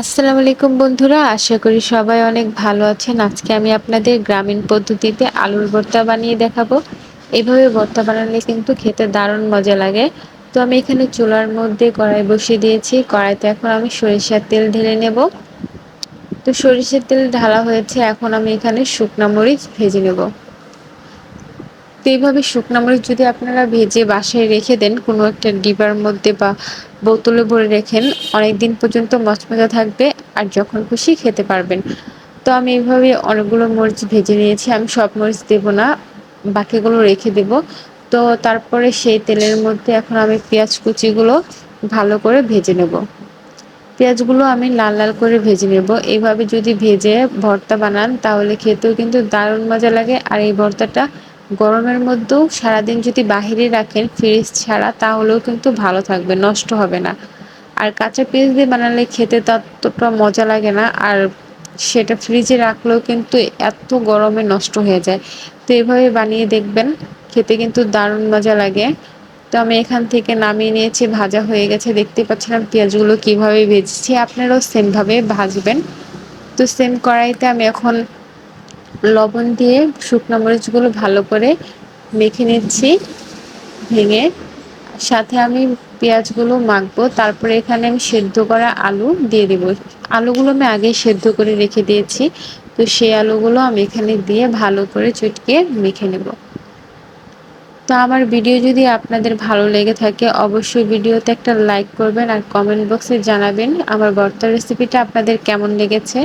আসসালামু আলাইকুম বন্ধুরা, আশা করি সবাই অনেক ভালো আছেন। আজকে আমি আপনাদের গ্রামীণ পদ্ধতিতে আলুর ভর্তা বানিয়ে দেখাবো। এইভাবে ভর্তা বানালে কিন্তু খেতে দারুণ মজা লাগে। তো আমি এখানে চুলার মধ্যে কড়াই বসিয়ে দিয়েছি। কড়াইতে এখন আমি সরিষার তেল ঢেলে নেব। তো সরিষার তেল ঢালা হয়েছে, এখন আমি এখানে শুকনা মরিচ ভেজে নেব। তো এইভাবে শুকনো মরিচ যদি আপনারা ভেজে বাসায় রেখে দেন, কোনো একটা ডিবার মধ্যে বা বোতলে ভরে রেখেন অনেক দিন পর্যন্ত মচমচা থাকবে আর যখন খুশি খেতে পারবেন। তো আমি এইভাবে অনেকগুলো মরিচ ভেজে নিয়েছি, আমি সব মরিচ দেব না, বাকিগুলো রেখে দেব। তো তারপরে সেই তেলের মধ্যে এখন আমি পেঁয়াজ কুচিগুলো ভালো করে ভেজে নেব। পেঁয়াজগুলো আমি লাল লাল করে ভেজে নেব। এইভাবে যদি ভেজে ভর্তা বানান, তাহলে খেতেও কিন্তু দারুণ মজা লাগে। আর এই ভর্তাটা গরমের মধ্যেও সারাদিন যদি বাহিরে রাখেন ফ্রিজ ছাড়া, তাহলেও কিন্তু ভালো থাকবে, নষ্ট হবে না। আর কাঁচা পেঁয়াজ দিয়ে বানালে খেতে ততটা মজা লাগে না, আর সেটা ফ্রিজে রাখলেও কিন্তু এত গরমে নষ্ট হয়ে যায়। তো এভাবে বানিয়ে দেখবেন, খেতে কিন্তু দারুণ মজা লাগে। তো আমি এখান থেকে নামিয়ে নিয়েছি, ভাজা হয়ে গেছে দেখতে পাচ্ছিলাম পেঁয়াজগুলো কীভাবে ভেজেছি, আপনারাও সেমভাবে ভাজবেন। তো সেম কড়াইতে আমি এখন লবণ দিয়ে শুকনো মরিচগুলো ভালো করে মেখে নিচ্ছি, ভেঙে। সাথে আমি পেঁয়াজগুলো মাখবো। তারপরে এখানে আমি সেদ্ধ করা আলু দিয়ে দেবো। আলুগুলো আমি আগে সেদ্ধ করে রেখে দিয়েছি। তো সেই আলুগুলো আমি এখানে দিয়ে ভালো করে চটকে মেখে নেব। তো আমার ভিডিও যদি আপনাদের ভালো লেগে থাকে, অবশ্যই ভিডিওতে একটা লাইক করবেন আর কমেন্ট বক্সে জানাবেন আমার বর্তা রেসিপিটা আপনাদের কেমন লেগেছে।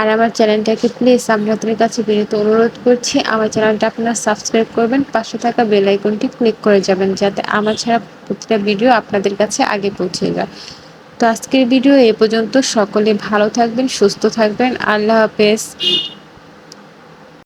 আর আমার চ্যানেলটাকে প্লিজ আপনাদের কাছে বিনীত অনুরোধ করছি, আমার চ্যানেলটা আপনারা সাবস্ক্রাইব করবেন, পাশে থাকা বেল আইকনটি ক্লিক করে যাবেন যাতে আমার ছাড়া প্রতিটা ভিডিও আপনাদের কাছে আগে পৌঁছে যায়। তো আজকের ভিডিও এ পর্যন্ত সকলে ভালো থাকবেন, সুস্থ থাকবেন, আল্লাহ হাফেজ।